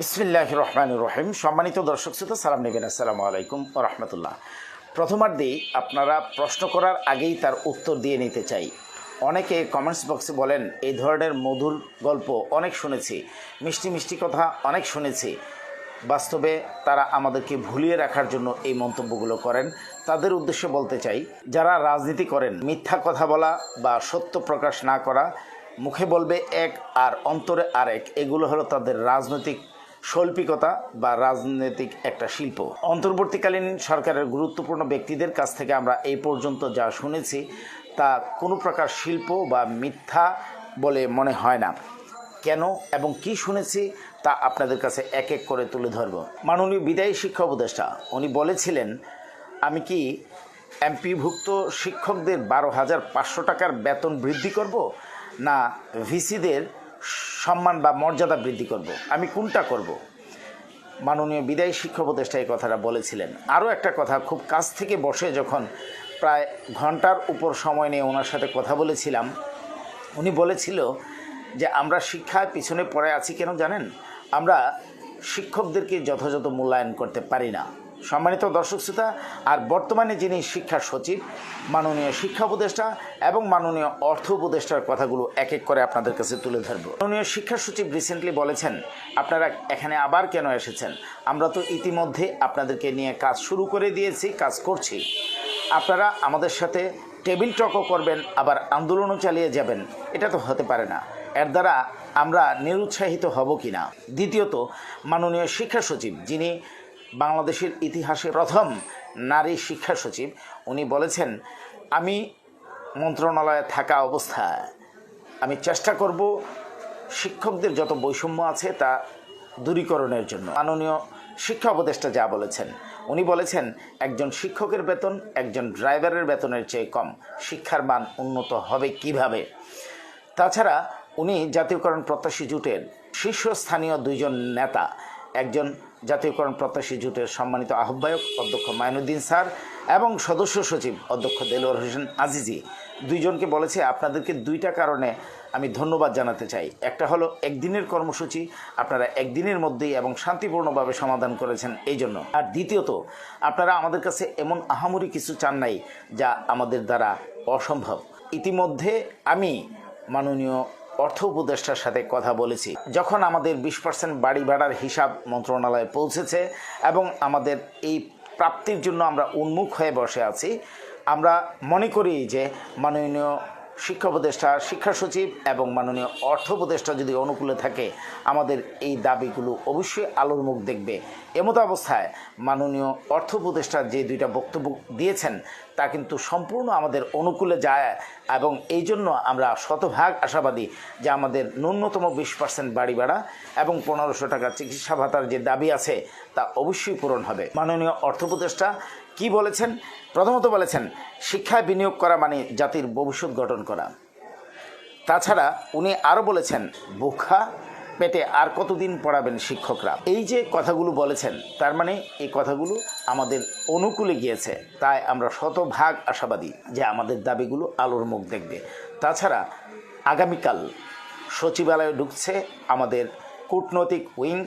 বিসমিল্লাহ রহমান রহিম সম্মানিত দর্শক শ্রোতা, সালাম নেবেন। আসসালামু আলাইকুম রহমতুল্লাহ। প্রথমার্ধেই আপনারা প্রশ্ন করার আগেই তার উত্তর দিয়ে নিতে চাই। অনেকে কমেন্টস বক্সে বলেন, এই ধরনের মধুর গল্প অনেক শুনেছি, মিষ্টি মিষ্টি কথা অনেক শুনেছি। বাস্তবে তারা আমাদেরকে ভুলিয়ে রাখার জন্য এই মন্তব্যগুলো করেন। তাদের উদ্দেশ্যে বলতে চাই, যারা রাজনীতি করেন, মিথ্যা কথা বলা বা সত্য প্রকাশ না করা, মুখে বলবে এক আর অন্তরে আরেক। এগুলো হলো তাদের রাজনৈতিক শৈল্পিকতা বা রাজনৈতিক একটা শিল্প। অন্তর্বর্তীকালীন সরকারের গুরুত্বপূর্ণ ব্যক্তিদের কাছ থেকে আমরা এই পর্যন্ত যা শুনেছি, তা কোনো প্রকার শিল্প বা মিথ্যা বলে মনে হয় না। কেন এবং কি শুনেছি, তা আপনাদের কাছে এক এক করে তুলে ধরব। মাননীয় বিদায়ী শিক্ষা উপদেষ্টা, উনি বলেছিলেন, আমি কি এমপিভুক্ত শিক্ষকদের বারো হাজার পাঁচশো টাকার বেতন বৃদ্ধি করব, না ভিসিদের সম্মান বা মর্যাদা বৃদ্ধি করব। আমি কোনটা করব? মাননীয় বিদায়ী শিক্ষা উপদেষ্টা এই কথাটা বলেছিলেন। আরও একটা কথা, খুব কাছ থেকে বসে যখন প্রায় ঘণ্টার উপর সময় নিয়ে ওনার সাথে কথা বলেছিলাম, উনি বলেছিল যে, আমরা শিক্ষার পিছনে পড়ে আছি কেন জানেন? আমরা শিক্ষকদেরকে যথাযথ মূল্যায়ন করতে পারি না। সম্মানিত দর্শক শ্রোতা, আর বর্তমানে যিনি শিক্ষা সচিব, মাননীয় শিক্ষা উপদেষ্টা এবং মাননীয় অর্থ উপদেষ্টার কথাগুলো এক এক করে আপনাদের কাছে তুলে ধরব। মাননীয় শিক্ষা সচিব রিসেন্টলি বলেছেন, আপনারা এখানে আবার কেন এসেছেন? আমরা তো ইতিমধ্যে আপনাদেরকে নিয়ে কাজ শুরু করে দিয়েছি, কাজ করছি। আপনারা আমাদের সাথে টেবিল টকও করবেন, আবার আন্দোলনও চালিয়ে যাবেন। এটা তো হতে পারে না। এর দ্বারা আমরা নিরুৎসাহিত হব কি না দ্বিতীয়ত, মাননীয় শিক্ষা সচিব যিনি বাংলাদেশের ইতিহাসে প্রথম নারী শিক্ষা সচিব। উনি বলেছেন, আমি মন্ত্রণালয়ে থাকা অবস্থায় আমি চেষ্টা করব শিক্ষকদের যত বৈষম্য আছে তা দূরীকরণের জন্য। মাননীয় শিক্ষা উপদেষ্টা যা বলেছেন, উনি বলেছেন, একজন শিক্ষকের বেতন একজন ড্রাইভারের বেতনের চেয়ে কম। শিক্ষার মান উন্নত হবে কীভাবে? তাছাড়া উনি জাতীয়করণ প্রত্যাশী জুটের শীর্ষস্থানীয় দুইজন নেতা একজন জাতীয়করণ প্রত্যাশী জোটের সম্মানিত আহ্বায়ক অধ্যক্ষ মাইনুদ্দিন স্যার এবং সদস্য সচিব অধ্যক্ষ দেলোয়ার হোসেন আজিজি। দুইজনকে বলেছে, আপনাদেরকে দুইটা কারণে আমি ধন্যবাদ জানাতে চাই। একটা হলো, একদিনের কর্মসূচি আপনারা একদিনের মধ্যেই এবং শান্তিপূর্ণভাবে সমাধান করেছেন এই জন্য। আর দ্বিতীয়ত, আপনারা আমাদের কাছে এমন আহামরি কিছু চান নাই যা আমাদের দ্বারা অসম্ভব। ইতিমধ্যে আমি মাননীয় অর্থ উপদেষ্টার সাথে কথা বলেছি। যখন আমাদের বিশ পার্সেন্ট বাড়ি ভাড়ার হিসাব মন্ত্রণালয়ে পৌঁছেছে এবং আমাদের এই প্রাপ্তির জন্য আমরা উন্মুখ হয়ে বসে আছি, আমরা মনে করি যে মাননীয় শিক্ষা উপদেষ্টা, শিক্ষা সচিব এবং মাননীয় অর্থ উপদেষ্টা যদি অনুকূলে থাকে, আমাদের এই দাবিগুলো অবশ্যই আলোর মুখ দেখবে। এমতো অবস্থায় মাননীয় অর্থ উপদেষ্টা যে দুইটা বক্তব্য দিয়েছেন তা কিন্তু সম্পূর্ণ আমাদের অনুকূলে যায় এবং এই জন্য আমরা শতভাগ আশাবাদী যে আমাদের ন্যূনতম বিশ পার্সেন্ট বাড়ি ভাড়া এবং পনেরোশো টাকা চিকিৎসা ভাতার যে দাবি আছে তা অবশ্যই পূরণ হবে। মাননীয় অর্থ উপদেষ্টা কি বলেছেন? প্রথমত বলেছেন, শিক্ষায় বিনিয়োগ করা মানে জাতির ভবিষ্যৎ গঠন করা। তাছাড়া উনি আরও বলেছেন, বুখা পেটে আর কতদিন পড়াবেন শিক্ষকরা? এই যে কথাগুলো বলেছেন, তার মানে এই কথাগুলো আমাদের অনুকূলে গিয়েছে। তাই আমরা শতভাগ আশাবাদী যে আমাদের দাবিগুলো আলোর মুখ দেখবে। তাছাড়া আগামীকাল সচিবালয়ে ঢুকছে আমাদের কূটনৈতিক উইং।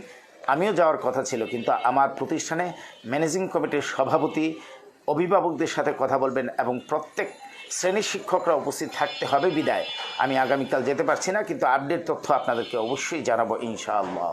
আমিও যাওয়ার কথা ছিল, কিন্তু আমার প্রতিষ্ঠানে ম্যানেজিং কমিটির সভাপতি, অভিভাবকদের সাথে কথা বলবেন এবং প্রত্যেক শ্রেণির শিক্ষকরা উপস্থিত থাকতে হবে, বিদায়। আমি আগামীকাল যেতে পারছি না, কিন্তু আপডেট তথ্য আপনাদেরকে অবশ্যই জানাব, ইনশাআল্লাহ।